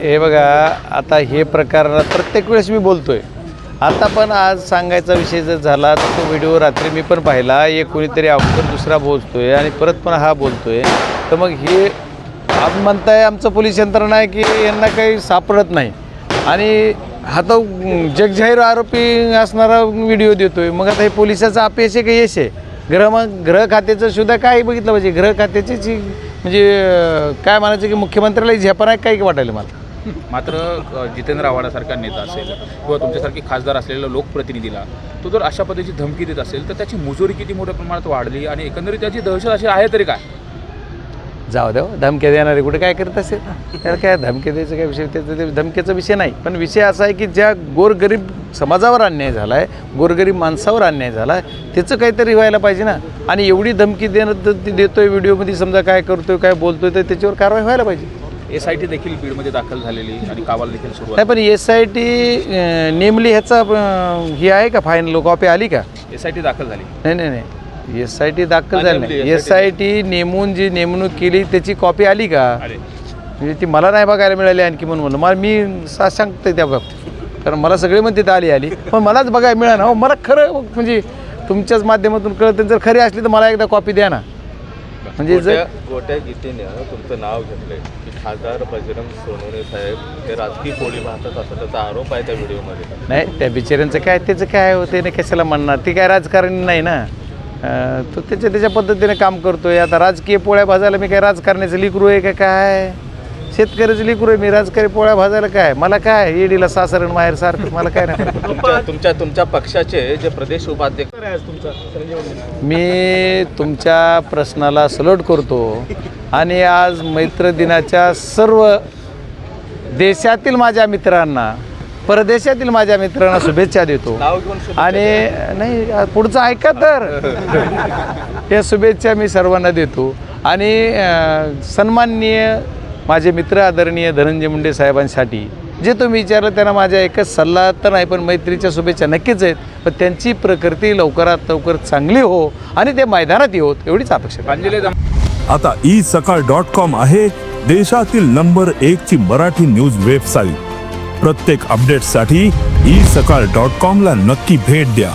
हे बघा आता हे प्रकार प्रत्येक वेळेस मी बोलतोय. आता पण आज सांगायचा विषय जर झाला तर तो व्हिडिओ रात्री मी पण पाहिला. एक कोणीतरी अवघड दुसरा बोलतोय आणि परत पण हा बोलतोय. तर मग हे आपण म्हणताय आमचं पोलीस यंत्रणा आहे की यांना काही सापडत नाही. आणि हा तो जगजाहीर आरोपी असणारा व्हिडिओ देतोय. मग आता हे पोलिसाचं अपयश आहे का यश आहे? ग्रह मग गृह खात्याचं सुद्धा काय बघितलं पाहिजे. गृह खात्याची म्हणजे काय म्हणायचं की मुख्यमंत्र्याला झेपा आहे काय वाटायला मला? मात्र जितेंद्र आव्हाडासारखा नेता असेल किंवा तुमच्यासारखे खासदार असलेला लोकप्रतिनिधीला तो जर अशा पद्धतीची धमकी देत असेल तर त्याची मुजोरी किती मोठ्या प्रमाणात वाढली आणि एकंदरीत त्याची दहशत अशी आहे तरी काय? जाऊ द्या हो, धमक्या देणारे कुठे काय करत असेल? त्याला काय धमक्या द्यायचं काय विषय? त्याचा धमक्याचा विषय नाही. पण विषय असा आहे की ज्या गोरगरीब समाजावर अन्याय झाला आहे गोरगरीब माणसावर अन्याय झाला आहे त्याचं काहीतरी व्हायला पाहिजे ना. आणि एवढी धमकी देणं तर ती देतोय व्हिडिओमध्ये समजा काय करतोय काय बोलतोय तर त्याच्यावर कारवाई व्हायला पाहिजे. एस आय टी देखील बीडमध्ये दाखल झालेली आणि कावाल देखील सुरू नाही पण एस आय टी नेमली ह्याचा ही आहे का? फायनल कॉपी आली का? एस आय टी दाखल झाली. नाही नाही नाही. एस आय टी दाखल झाली नाही. एस आय टी नेमून जी नेमणूक केली त्याची कॉपी आली का? म्हणजे ती मला नाही बघायला मिळाली आणखी म्हणून म्हणलं. मला मी सा सांगते त्या बाबतीत. कारण मला सगळे म्हणते आली आली. पण मलाच बघायला मिळालं हो मला खरं म्हणजे तुमच्याच माध्यमातून कळतं जर खरी असली तर मला एकदा कॉपी द्या ना. म्हणजे जर गोट्या गीतेनं तुमचं नाव घेतलंय. की खासदार बजरंग सोनवणे साहेब हे राजकीय पोळी पाहतात असा त्याचा आरोप आहे त्या व्हिडिओमध्ये. नाही त्या बिचाऱ्यांचं काय त्याचं काय होते ना कशाला म्हणणार? ती काय राजकारणी नाही ना. अं, तो त्याच्या त्याच्या पद्धतीने काम करतोय. आता राजकीय पोळ्या भाजायला मी काय राजकारण्याचं लिकरू आहे का काय? शेतकऱ्याचं लिकरू आहे मी राजकारणी पोळ्या भाजायला काय? मला काय? ईडीला सासरण माहेर सारखं मला काय नाही तुमच्या तुमच्या तुमच्या पक्षाचे जे प्रदेश उपाध्यक्ष मी तुमच्या प्रश्नाला सलोट करतो आणि आज मैत्र दिनाच्या सर्व देशातील माझ्या मित्रांना परदेशातील माझ्या मित्रांना शुभेच्छा देतो. नाव घेऊन शुभेच्छा आणि नाही पुढचं ऐका तर. या शुभेच्छा मी सर्वांना देतो. आणि अं, सन्माननीय माझे मित्र आदरणीय धनंजय मुंडे साहेबांसाठी जे तुम्ही विचारलं त्यांना माझ्या एकच सल्ला तर नाही पण मैत्रीच्या शुभेच्छा नक्कीच आहेत. पण त्यांची प्रकृती लवकरात लवकर चांगली हो आणि ते मैदानात येवोत एवढीच अपेक्षा आता ई सकाळ डॉट कॉम आहे देशातील नंबर एक ची मराठी न्यूज वेबसाईट. प्रत्येक अपडेटसाठी ई सकाळ डॉट कॉम ला नक्की भेट द्या.